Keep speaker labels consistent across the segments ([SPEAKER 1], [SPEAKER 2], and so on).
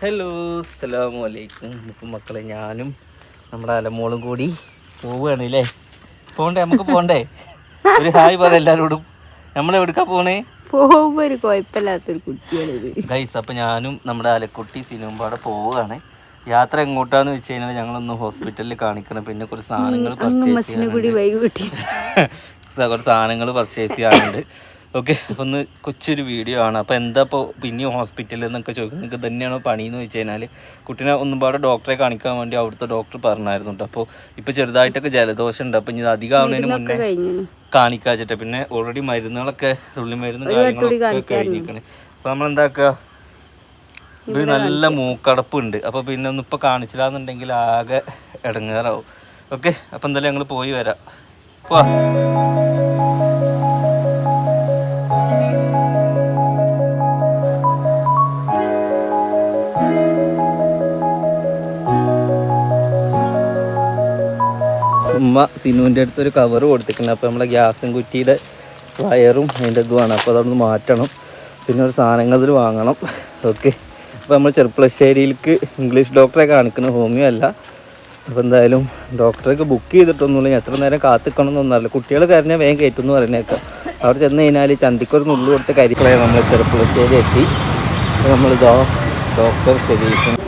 [SPEAKER 1] Hello അസ്സലാമു അലൈക്കും. ഇപ്പം മക്കളെ ഞാനും നമ്മുടെ അലമോളും കൂടി പോവുകയാണ് അല്ലേ പോണ്ടേ നമുക്ക് പോണ്ടേ? ഒരു ഹായ് പറ എല്ലാരോടും. നമ്മൾ എവിടുക്കാ പോണേ?
[SPEAKER 2] പോകുമ്പോ ഒരു കുഴപ്പമില്ലാത്തൊരു കുട്ടിയാണിത്
[SPEAKER 1] ഗൈസ് അപ്പം ഞാനും നമ്മുടെ അലക്കുട്ടി സിനിമപാടെ പോവുകയാണ്. യാത്ര എങ്ങോട്ടാന്ന് വെച്ച് കഴിഞ്ഞാൽ ഞങ്ങളൊന്ന് ഹോസ്പിറ്റലിൽ കാണിക്കണം. പിന്നെ കുറച്ച് സാധനങ്ങൾ പർച്ചേസ് കുറച്ച് സാധനങ്ങൾ പർച്ചേസ് ചെയ്യാനുണ്ട്. ഓക്കെ ഒന്ന് കൊച്ചൊരു വീഡിയോ ആണ്. അപ്പോൾ എന്താ ഇപ്പോൾ പിന്നെ ഹോസ്പിറ്റലിൽ എന്നൊക്കെ ചോദിക്കും. നിങ്ങൾക്ക് തന്നെയാണോ പണിയെന്ന് വെച്ച് കഴിഞ്ഞാൽ കുട്ടീനെ ഒന്നുപാട് ഡോക്ടറെ കാണിക്കാൻ വേണ്ടി അവിടുത്തെ ഡോക്ടർ പറഞ്ഞായിരുന്നു കേട്ടോ അപ്പോൾ ഇപ്പോൾ ചെറുതായിട്ടൊക്കെ ജലദോഷം ഉണ്ട്. അപ്പോൾ ഇനി അധികം ആവുന്നതിന് മുന്നേ കാണിക്കാച്ചിട്ട്. പിന്നെ ഓൾറെഡി മരുന്നുകളൊക്കെ തുള്ളി മരുന്ന് കാര്യങ്ങളൊക്കെ കഴിഞ്ഞിരിക്കണേ. അപ്പോൾ നമ്മൾ എന്താക്കുക ഒരു നല്ല മൂക്കടപ്പുണ്ട്. അപ്പോൾ പിന്നെ ഒന്നും ഇപ്പോൾ കാണിച്ചില്ല എന്നുണ്ടെങ്കിൽ ആകെ ഇടങ്ങേറാവും. ഓക്കെ അപ്പോൾ എന്തായാലും ഞങ്ങൾ പോയി വരാം. പോവാ. ഉമ്മ സിനുവിന്റെ അടുത്ത് ഒരു കവർ കൊടുത്തിട്ടുണ്ട്. അപ്പോൾ നമ്മളെ ഗ്യാസും കുറ്റിയുടെ വയറും അതിന്റെ ഇതുമാണ്. അപ്പോൾ അതൊന്ന് മാറ്റണം. പിന്നെ ഒരു സാധനങ്ങൾ അതിൽ വാങ്ങണം. ഓക്കെ അപ്പോൾ നമ്മൾ ചെറുപ്പളശ്ശേരിയിലേക്ക് ഇംഗ്ലീഷ് ഡോക്ടറെ കാണിക്കണം ഹോമിയോ അല്ല. അപ്പോൾ എന്തായാലും ഡോക്ടറേക്ക് ബുക്ക് ചെയ്തിട്ടൊന്നുമില്ല. ഞാൻ എത്ര നേരം കാത്തിക്കണം എന്നൊന്നല്ല കുട്ടികൾ കരഞ്ഞാൽ വേഗം കയറ്റും എന്ന് പറയുന്നേക്കാം. അവിടെ ചെന്ന് കഴിഞ്ഞാൽ ചന്തിക്കൊരു നുള്ളു കൊടുത്ത് കരിക്കളയാണ് നമ്മൾ ചെറുപ്പളശ്ശേരി എത്തി. അപ്പോൾ നമ്മളിതോ ഡോക്ടർ ശരീരം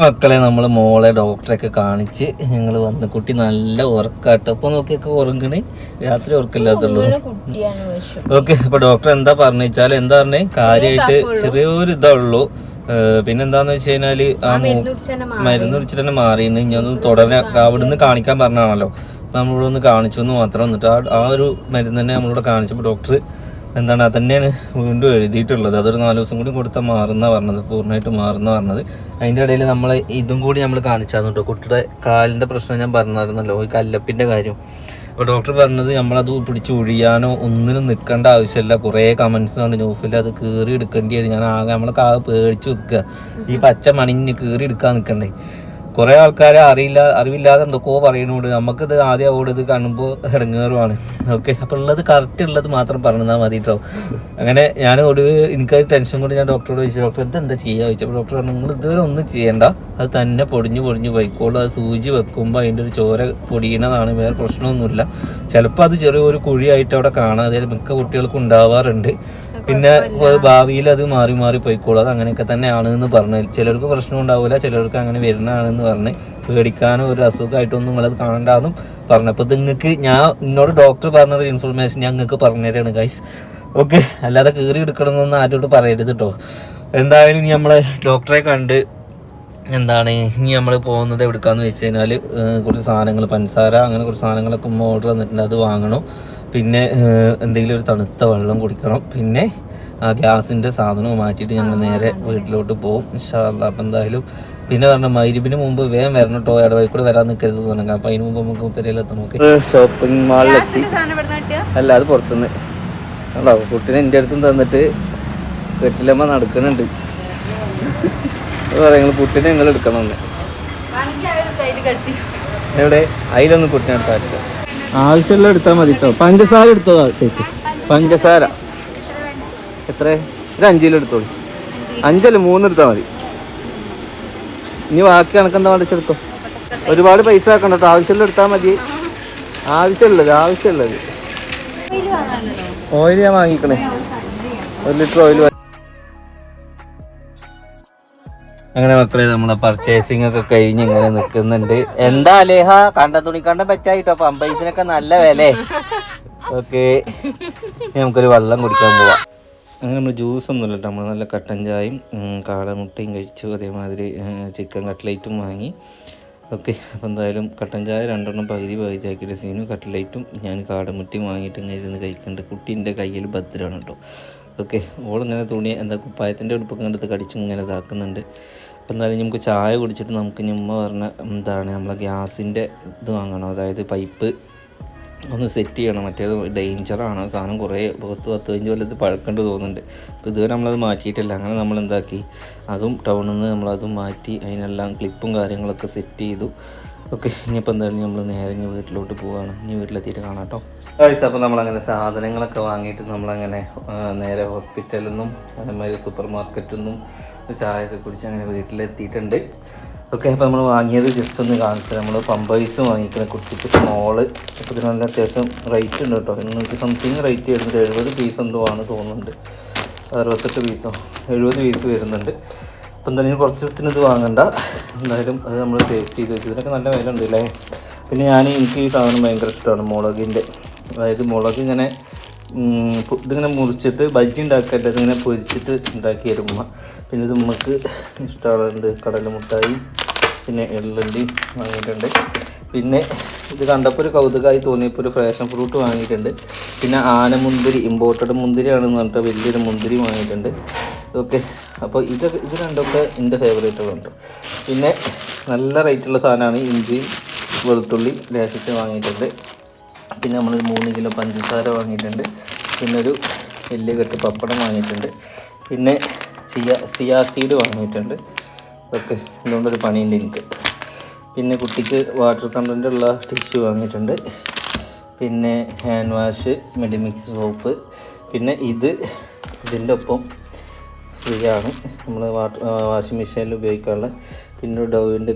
[SPEAKER 1] മക്കളെ നമ്മൾ മോളെ ഡോക്ടറെയൊക്കെ കാണിച്ച് ഞങ്ങൾ വന്ന് കുട്ടി നല്ല ഉറക്കാട്ടോ. അപ്പൊ നോക്കിയൊക്കെ ഉറങ്ങണി. രാത്രി ഉറക്കില്ലാത്തുള്ളൂ ഓക്കെ അപ്പൊ ഡോക്ടർ എന്താ പറഞ്ഞു വെച്ചാൽ എന്താ പറഞ്ഞേ? കാര്യമായിട്ട് ചെറിയൊരു ഇതാ ഉള്ളൂ ഏഹ് പിന്നെന്താന്ന് വെച്ച് കഴിഞ്ഞാൽ ആ മരുന്ന് കുടിച്ചിട്ട് തന്നെ മാറിയിരുന്നു ഇനി ഒന്ന് തുടരെ. അവിടുന്ന് കാണിക്കാൻ പറഞ്ഞാണല്ലോ. അപ്പൊ നമ്മളിവിടെ ഒന്ന് കാണിച്ചു എന്ന് മാത്രം എന്നിട്ട് ആ ആ ഒരു മരുന്ന് തന്നെ നമ്മളിവിടെ കാണിച്ചപ്പോൾ ഡോക്ടർ എന്താണ് തന്നെയാണ് വീണ്ടും എഴുതിയിട്ടുള്ളത്. അതൊരു നാല് ദിവസം കൂടി കൊടുത്താൽ മാറുന്ന പറഞ്ഞത് പൂർണമായിട്ട് മാറുന്ന പറഞ്ഞത്. അതിന്റെ ഇടയിൽ നമ്മൾ ഇതും കൂടി നമ്മൾ കാണിച്ചാന്നുണ്ടോ. കേട്ടോ കുട്ടിയുടെ കാലിന്റെ പ്രശ്നം ഞാൻ പറഞ്ഞായിരുന്നല്ലോ ഈ കല്ലപ്പിന്റെ കാര്യം. അപ്പോൾ ഡോക്ടർ പറഞ്ഞത് നമ്മളത് പിടിച്ച് ഒഴിയാനോ ഒന്നിനും നിൽക്കേണ്ട ആവശ്യമില്ല. കുറേ കമൻസ് ആണ് ന്യൂസിൽ അത് കീറി എടുക്കേണ്ടി വരും. ഞാൻ ആകെ നമ്മളെ കാവ് പേടിച്ച് നിൽക്കുക ഈ പച്ച മണിഞ്ഞ് കീറി എടുക്കാൻ നിൽക്കണ്ടേ. കുറേ ആൾക്കാരെ അറിയില്ല അറിവില്ലാതെ എന്തൊക്കെയോ പറയുന്നുണ്ട്. നമുക്കിത് ആദ്യം അവിടെ ഇത് കാണുമ്പോൾ ഇടങ്ങേറുമാണ് ഓക്കെ അപ്പോൾ ഉള്ളത് കറക്റ്റ് ഉള്ളത് മാത്രം പറഞ്ഞാൽ മതി കേട്ടോ അങ്ങനെ ഞാൻ ഒരു എനിക്ക് ടെൻഷൻ കൊണ്ട് ഞാൻ ഡോക്ടറോട് ചോദിച്ചു ഡോക്ടർ ഇത് എന്താ ചെയ്യുക ചോദിച്ചപ്പോൾ ഡോക്ടർ പറഞ്ഞു നിങ്ങൾ ഇതുവരെ ഒന്നും ചെയ്യേണ്ട. അത് തന്നെ പൊടിഞ്ഞ് പൊടിഞ്ഞ് പോയിക്കോളൂ. അത് സൂചി വെക്കുമ്പോൾ അതിന്റെ ഒരു ചോര പൊടിയുന്നതാണ്. വേറെ പ്രശ്നമൊന്നുമില്ല. ചിലപ്പോൾ അത് ചെറിയൊരു കുഴിയായിട്ട് അവിടെ കാണാം. അതായത് മിക്ക കുട്ടികൾക്കും ഉണ്ടാവാറുണ്ട്. പിന്നെ ഭാവിയിൽ അത് മാറി മാറി പോയിക്കോളും. അത് അങ്ങനെയൊക്കെ തന്നെയാണ് എന്ന് പറഞ്ഞു. ചിലർക്ക് പ്രശ്നം ഉണ്ടാവില്ല ചിലർക്ക് അങ്ങനെ വരുന്നതാണെന്ന് പറഞ്ഞ് പേടിക്കാനോ ഒരു അസുഖമായിട്ടൊന്നും നിങ്ങളത് കാണണ്ടെന്നും പറഞ്ഞു. ഇത് നിങ്ങൾക്ക് ഞാൻ എന്നോട് ഡോക്ടർ പറഞ്ഞൊരു ഇൻഫർമേഷൻ ഞാൻ നിങ്ങൾക്ക് പറഞ്ഞുതരാണ് ഗൈസ് ഓക്കെ അല്ലാതെ കീറി എടുക്കണമെന്നൊന്നും ആരോട് പറയരുത് കേട്ടോ എന്തായാലും ഇനി നമ്മളെ ഡോക്ടറെ കണ്ട് എന്താണ്? ഇനി നമ്മൾ പോകുന്നത് എവിടെക്കാന്ന് വെച്ച് കഴിഞ്ഞാൽ കുറച്ച് സാധനങ്ങൾ പഞ്ചസാര അങ്ങനെ കുറച്ച് സാധനങ്ങളൊക്കെ ഉമ്മ ഓർഡർ തന്നിട്ടുണ്ട്. അത് വാങ്ങണം. പിന്നെ എന്തെങ്കിലും ഒരു തണുത്ത വെള്ളം കുടിക്കണം. പിന്നെ ആ ഗ്യാസിന്റെ സാധനവും മാറ്റിയിട്ട് ഞങ്ങൾ നേരെ വീട്ടിലോട്ട് പോകും. ഇൻഷാല്ല അപ്പം എന്തായാലും പിന്നെ പറഞ്ഞ മൈരിബിന് മുമ്പ് വേഗം വരണം കേട്ടോ ഇടവഴി കൂടെ വരാൻ നിൽക്കരുത് തോന്നുന്നു അപ്പം അതിന് മുമ്പ് നമുക്ക് ഉത്തരയിലെത്താം നമുക്ക് ഷോപ്പിംഗ് മാളിലെത്തി അല്ല അത് പുറത്തുനിന്ന്. കണ്ടോ? കുട്ടീനെ എന്റെ അടുത്തും തന്നിട്ട് കെട്ടിലമ്മ നടക്കുന്നുണ്ട് നിങ്ങൾ കുട്ടീനെ നിങ്ങൾ എടുക്കണമെന്ന് എവിടെ? അതിലൊന്നും കുട്ടീനെ എടുത്താൽ ആവശ്യമുള്ള എടുത്താൽ മതി കേട്ടോ പഞ്ചസാര എടുത്തതാ ചേച്ചി. പഞ്ചസാര. എത്ര? ഒരു അഞ്ചിലും എടുത്തോളൂ. അഞ്ചല്ല മൂന്നെടുത്താൽ മതി. ഇനി ബാക്കി കണക്കെന്താ മടിച്ചെടുത്തോ ഒരുപാട് പൈസ ആക്കണ്ട കേട്ടോ ആവശ്യമുള്ള എടുത്താൽ മതി. ആവശ്യമുള്ളത് ആവശ്യമുള്ളത്. ഓയിൽ ഞാൻ വാങ്ങിക്കണേ. ഒരു ലിറ്റർ ഓയിൽ അങ്ങനെ മക്കളെ നമ്മളെ പർച്ചേസിംഗ് ഒക്കെ കഴിഞ്ഞ് ഇങ്ങനെ നിൽക്കുന്നുണ്ട് എന്താ അലേഹ? കണ്ട തുണി കണ്ട പറ്റായിട്ടോ പമ്പൈസിനൊക്കെ നല്ല വില ഓക്കെ. നമുക്കൊരു വെള്ളം കുടിക്കാൻ പോവാം. അങ്ങനെ നമ്മൾ ജ്യൂസ് ഒന്നുമില്ല കേട്ടോ. നമ്മൾ നല്ല കട്ടൻ ചായയും കാളമുട്ടയും കഴിച്ചു. അതേമാതിരി ചിക്കൻ കട്ട്ലേറ്റും വാങ്ങി. ഓക്കെ. അപ്പോൾ എന്തായാലും കട്ടൻ ചായ രണ്ടെണ്ണം പകുതി പകുതി ആക്കിയിട്ട് സീനും കട്ട്ലേറ്റും ഞാൻ കാടമുട്ടിയും വാങ്ങിയിട്ട് ഇങ്ങനെ ഇരുന്ന് കഴിക്കുന്നുണ്ട്. കുട്ടീന്റെ കയ്യിൽ ഭദ്രമാണ് കേട്ടോ. ഓക്കെ. ഓളിങ്ങനെ തുണി എന്താ കുപ്പായത്തിന്റെ ഉടുപ്പൊക്കെ എടുത്ത് കടിച്ചും ഇങ്ങനെ ഇതാക്കുന്നുണ്ട്. അപ്പം എന്തായാലും നമുക്ക് ചായ കുടിച്ചിട്ട് നമുക്ക് ഉമ്മ പറഞ്ഞ എന്താണ് നമ്മളെ ഗ്യാസിന്റെ ഇത് വാങ്ങണം. അതായത് പൈപ്പ് ഒന്ന് സെറ്റ് ചെയ്യണം. മറ്റേത് ഡേഞ്ചറാണ് സാധനം കുറേ പത്ത് പത്ത് പതിനഞ്ച് കൊല്ലത്ത് പഴക്കേണ്ടി തോന്നുന്നുണ്ട്. അപ്പോൾ ഇതുവരെ നമ്മളത് മാറ്റിയിട്ടില്ല. അങ്ങനെ നമ്മൾ എന്താക്കി? അതും ടൗണിൽ നിന്ന് നമ്മളതും മാറ്റി അതിനെല്ലാം ക്ലിപ്പും കാര്യങ്ങളൊക്കെ സെറ്റ് ചെയ്തു. ഓക്കെ ഇനിയിപ്പോൾ എന്തായാലും നമ്മൾ നേരെ ഇനി വീട്ടിലോട്ട് പോവുകയാണ് ഇനി വീട്ടിലെത്തിയിട്ട് കാണാം കേട്ടോ. കഴിച്ച അപ്പോൾ നമ്മളങ്ങനെ സാധനങ്ങളൊക്കെ വാങ്ങിയിട്ട് നമ്മളങ്ങനെ നേരെ ഹോസ്പിറ്റലിൽ നിന്നും അതേമാതിരി സൂപ്പർ മാർക്കറ്റിൽ നിന്നും ചായയൊക്കെ കുടിച്ച് അങ്ങനെ വീട്ടിലെത്തിയിട്ടുണ്ട്. ഓക്കെ അപ്പോൾ നമ്മൾ വാങ്ങിയത് ജസ്റ്റ് ഒന്ന് കാണിച്ചത് നമ്മൾ പമ്പൈസ് വാങ്ങിക്കുന്ന കുട്ടിക്ക് സ്മോൾ അപ്പോൾ ഇതിന് നല്ല അത്യാവശ്യം റേറ്റ് ഉണ്ട് കേട്ടോ. എണ്ണൂറ്റി സംതിങ് റേറ്റ് വരുന്നുണ്ട്. എഴുപത് പീസ് എന്തോ ആണ് തോന്നുന്നുണ്ട്. അറുപത്തെട്ട് പീസോ എഴുപത് പീസ് വരുന്നുണ്ട്. അപ്പം എന്തായാലും കുറച്ച് ദിവസത്തിന് ഇത് വാങ്ങണ്ട. എന്തായാലും അത് നമ്മൾ സേഫ്റ്റി ചെയ്ത് വെച്ചു ഇതിനൊക്കെ നല്ല വില ഉണ്ട് അല്ലേ പിന്നെ ഞാൻ എനിക്ക് ഈ സാധനം ഭയങ്കര ഇഷ്ടമാണ് മുളകിന്റെ അതായത് മുളക് ഇങ്ങനെ ഇതിങ്ങനെ മുറിച്ചിട്ട് ബജ്ജി ഉണ്ടാക്കട്ടെ ഇതിങ്ങനെ പൊരിച്ചിട്ട് ഉണ്ടാക്കി തരുമ്പോൾ പിന്നെ ഇത് നമുക്ക് ഇഷ്ടമുള്ളത് കടലമുട്ടായി പിന്നെ എള്ളുണ്ടി വാങ്ങിയിട്ടുണ്ട്. പിന്നെ ഇത് കണ്ടപ്പോൾ ഒരു കൗതുകമായി തോന്നിയപ്പോൾ ഒരു ഫാഷൻ ഫ്രൂട്ട് വാങ്ങിയിട്ടുണ്ട്. പിന്നെ ആന മുന്തിരി ഇമ്പോർട്ടഡ് മുന്തിരിയാണെന്ന് പറഞ്ഞിട്ട് വലിയൊരു മുന്തിരി വാങ്ങിയിട്ടുണ്ട്. ഓക്കെ അപ്പോൾ ഇത് ഇത് രണ്ടൊക്കെ എന്റെ ഫേവറേറ്റുകളുണ്ട് പിന്നെ നല്ല റേറ്റുള്ള സാധനമാണ് ഇഞ്ചി വെളുത്തുള്ളി ലേശിച്ച് വാങ്ങിയിട്ടുണ്ട്. പിന്നെ നമ്മൾ മൂന്ന് കിലോ പഞ്ചസാര വാങ്ങിയിട്ടുണ്ട്. പിന്നെ ഒരു വലിയ കെട്ട് പപ്പടം വാങ്ങിയിട്ടുണ്ട്. പിന്നെ ചിയ സിയാ സീഡ് വാങ്ങിയിട്ടുണ്ട്. ഓക്കെ ഇതുകൊണ്ടൊരു പണിയുണ്ട് എനിക്ക്. പിന്നെ കുട്ടിക്ക് വാട്ടർ കണ്ടന്റ് ഉള്ള ടിഷ്യു വാങ്ങിയിട്ടുണ്ട്. പിന്നെ ഹാൻഡ് വാഷ് മെഡിമിക്സ് സോപ്പ്. പിന്നെ ഇത് ഇതിന്റെ ഒപ്പം ഫ്രീ ആണ്. നമ്മൾ വാഷ് വാഷിംഗ് മെഷീനിൽ ഉപയോഗിക്കാനുള്ള. പിന്നെ ഡോവിന്റെ